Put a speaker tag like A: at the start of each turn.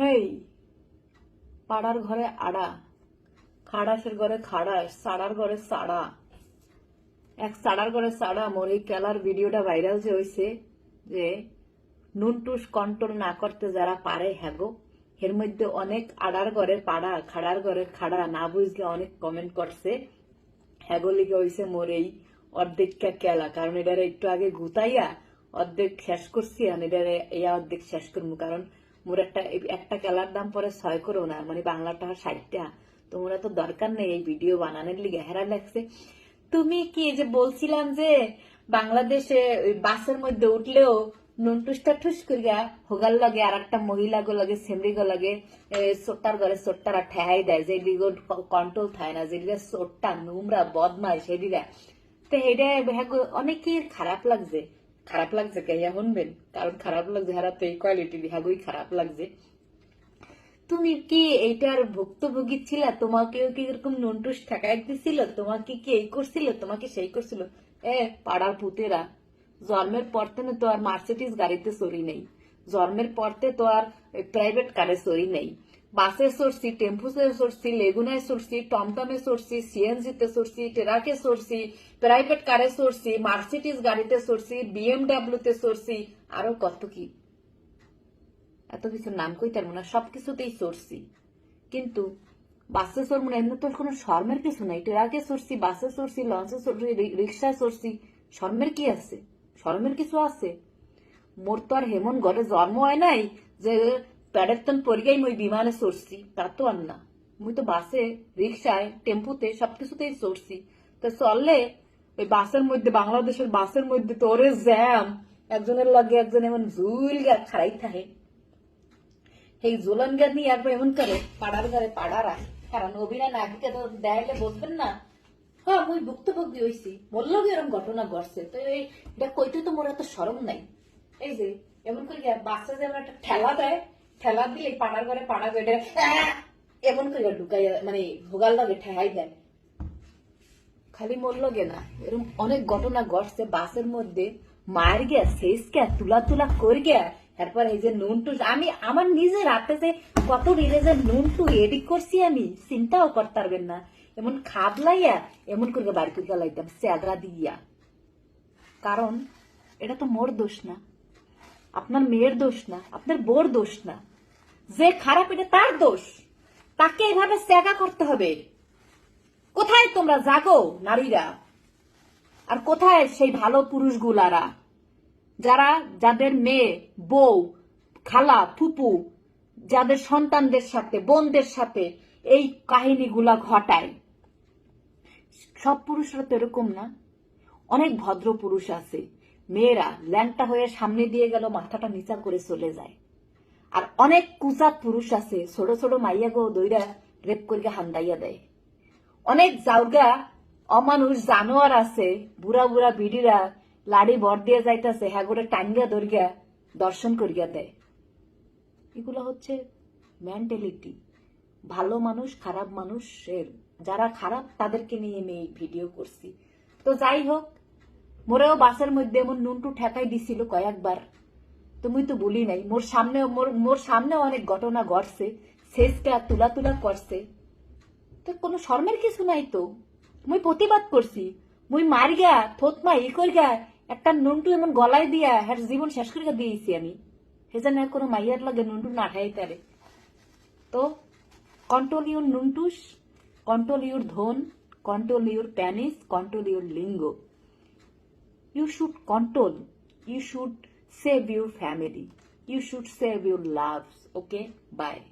A: হেই, পাড়ার ঘরে আড়া খাড়াসের ঘরে খাড়াস সাড়ার ঘরে সাড়া। এক সাড়ার ঘরে সাড়া, মোর এই খেলার ভিডিওটা ভাইরাল যে হয়েছে যে নুনটুস কন্ট্রোল না করতে যারা পারে হ্যাগো এর মধ্যে অনেক আড়ার ঘরের পাড়া, খাড়ার ঘরের খাড়া না বুঝলে অনেক কমেন্ট করছে। হ্যাগো লিখে হয়েছে মোর এই অর্ধেকটা খেলা কারণ এটারে একটু আগে গুতাইয়া অর্ধেক শেষ করছি, আর এটারে ইয়া অর্ধেক শেষ করব কারণ মোর একটা একটা খেলার দাম পরে ছয় করো না মানে বাংলা টাকা ষাটটা। তোমরা তো দরকার নেই এই ভিডিও বানানোর লিগে। হেরা লাগছে তুমি কি যে বলছিলাম যে বাংলাদেশে ওই বাসের মধ্যে উঠলেও নুনটুসটা ঠুস করিয়া হোগার লাগে আর একটা মহিলা গো লাগে, সেমরি গো লাগে সোট্টার ঘরে সোট্টারা ঠেহাই দেয়, যে দিগো কন্ট্রোল থাকে না যেদিকে সোট্টা, নোংরা বদমাই সেদিকে তো এটা অনেকের খারাপ লাগছে। খারাপ লাগছে কে? ইয়া শুনবেন? কারণ খারাপ লাগছে, হারা তো এই কোয়ালিটি হাগুই খারাপ লাগছে। তুমি কি এইটার ভুক্তভোগী ছিল? তোমাকেও কি এরকম নন্টুস ঠেকাই দিছিল? তোমাকে কি এই করছিল? তোমাকে সেই করছিল? এ, পাড়ার পুতেরা, জন্মের পরতে তো আর মার্সিডিস গাড়িতে চড়ি নেই। জন্মের পরতে তো আর প্রাইভেট কারে চড়ি নেই। বাসে চড়ছি টেম্পুতে সরছি লেগুনায় সরছি, টমটমে চড়ছি সিএনজিতে সরছি, টেরাকে সরছি, প্রাইভেট কারে সরছি মার্সিডিস গাড়িতে সরছি বিএমডাব্লিউ তে চড়ছি আরও কত কি। এত কিছু নাম কই তার না, সবকিছুতেই সরছি। কিন্তু বাসে চড়বো না, এমনি তো কোনো শর্মের কিছু নাই। ট্রাকে সরছি, বাসে সরছি, লঞ্চে চড়ছি রিক্সায় চড়ছি শর্মের কি আছে? শর্মের কিছু আছে? মোর তো আর হেমন ঘরে জন্ম হয় নাই যে প্যাডের তন পরিগাই মই বিমানে চড়ছি তা তো আর না মুই তো বাসে রিক্সায় টেম্পুতে সবকিছুতেই চড়ছি তো চললে ওই বাসের মধ্যে, বাংলাদেশের বাসের মধ্যে তো ওরে জ্যাম। একজনের লাগে একজন এমন ঝুল গা খারাই থাকে। এই জোলন গা নিয়ে একবার এমন করে, পাড়ার ঘরে পাড়ারা। কারণ অভিনয় নায়িকা তো দেখাইলে বসবেন না। হ্যাঁ মুই ভুক্তভোগী হইছি। বলল কি এরকম ঘটনা ঘটছে? তো এই, এটা কইতে তো মোর এত সরম নাই। এই যে, এমন করে বাচ্চা যেমন একটা ঠেলা দেয় ঠেলা দিলে পাড়ার ঘরে পাড়া বেড়ে এমন করে ঢুকাই মানে ভোগাল লাগে ঠেহাই দেয়। খালি মরল গে না এরকম অনেক ঘটনা ঘটছে, বাসের মধ্যে মার গিয়া শেষ গিয়া, তুলা তুলা কর গিয়া, এরপর এই যে নুন টু আমি আমার নিজের হাতে যে কত রিলে যে নুন টু এডিট করছি আমি, চিন্তাও করতে পারবেন না। এমন খাবলাইয়া, এমন করে বাড়ি করে লাইতাম, স্যাদরা দিয়া। কারণ, এটা তো মোর দোষ না। আপনার মেয়ের দোষ না, আপনার বোর দোষ না। যে খারাপ এটা তার দোষ। তাকে এভাবে স্যাগা করতে হবে। কোথায় তোমরা জাগো নারীরা? আর কোথায় সেই ভালো পুরুষগুলারা? যারা যাদের মেয়ে, বউ, খালা, ফুপু, যাদের সন্তানদের সাথে, বোনদের সাথে এই কাহিনীগুলা ঘটায়। সব পুরুষরা তো এরকম না। অনেক ভদ্র পুরুষ আছে। মেয়েরা ল্যাংটা হয়ে সামনে দিয়ে গেল, মাথাটা নিচা করে চলে যায়। আর অনেক কুচাত পুরুষ আছে, ছোট ছোট মাইয়া গো দইরা রেপ করিয়া হান্দাইয়া দেয়। অনেক জাউগা অমানুষ জানোয়ার আছে, বুড়া বুড়া বিড়িরা লাড়ি বর দিয়ে যাইতাছে হ্যাঁ করে টাঙ্গিয়া দরিয়া দর্শন করিয়া দেয়। এগুলো হচ্ছে মেন্টালিটি ভালো মানুষ, খারাপ মানুষের, যারা খারাপ তাদেরকে নিয়ে আমি এই ভিডিও করছি। তো যাই হোক, মোরেও বাসের মধ্যে এমন নুনটু ঠেকাই দিছিল কয়েকবার। তুমি তো বলি নাই, মোর সামনে মোর মোর সামনে অনেক ঘটনা ঘটছে, শেষটা তুলা তুলা করছে। তো কোনো শর্মের কিছু নাই তো। মুই প্রতিবাদ করছি, মুই মার গা থোতমা ই কর গা একটা নুনটু এমন গলায় দিয়া হ্যার জীবন শেষ করে দিয়েছি আমি। হেজান কোনো মাইয়ার লাগে নুনটু না খাই তারে তো, কন্ট্রোল ইউর নুনটুস, কন্ট্রোল ইউর ধন, control your penis, control your লিঙ্গ। You should control, you should save your family. You should save your loves okay? Bye